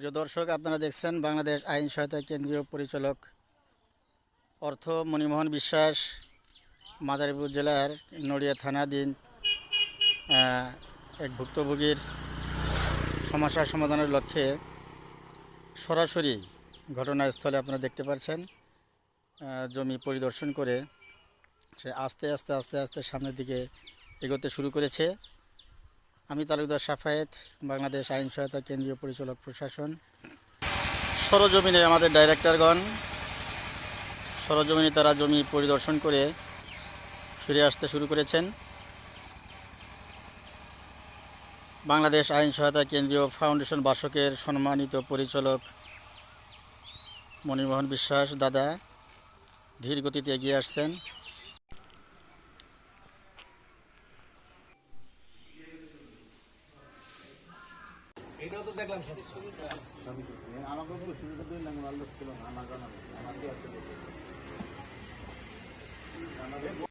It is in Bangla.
প্রিয় দর্শক, আপনারা দেখছেন বাংলাদেশ আইন সহায়তা কেন্দ্রীয় পরিচালক অর্থ মণিমোহন বিশ্বাস, মাদারীপুর জেলার নড়িয়া থানাধীন এক ভুক্তভোগীর সমস্যা সমাধানের লক্ষ্যে সরাসরি ঘটনাস্থলে আপনারা দেখতে পাচ্ছেন জমি পরিদর্শন করে সে আস্তে আস্তে আস্তে আস্তে সামনের দিকে এগোতে শুরু করেছে। আমি তালুকদার সাফায়েত, বাংলাদেশ আইন সহায়তা কেন্দ্রীয় পরিচালক প্রশাসন। সরজমিনে আমাদের ডাইরেক্টরগণ, সরজমিনে তারা জমি পরিদর্শন করে ফিরে আসতে শুরু করেছেন। বাংলাদেশ আইন সহায়তা কেন্দ্রীয় ফাউন্ডেশন বাসকের সম্মানিত পরিচালক মণিমোহন বিশ্বাস দাদা ধীর গতিতে এগিয়ে আসছেন। আমিও তো দেখলাম সব। আমাকে আমার আমাকে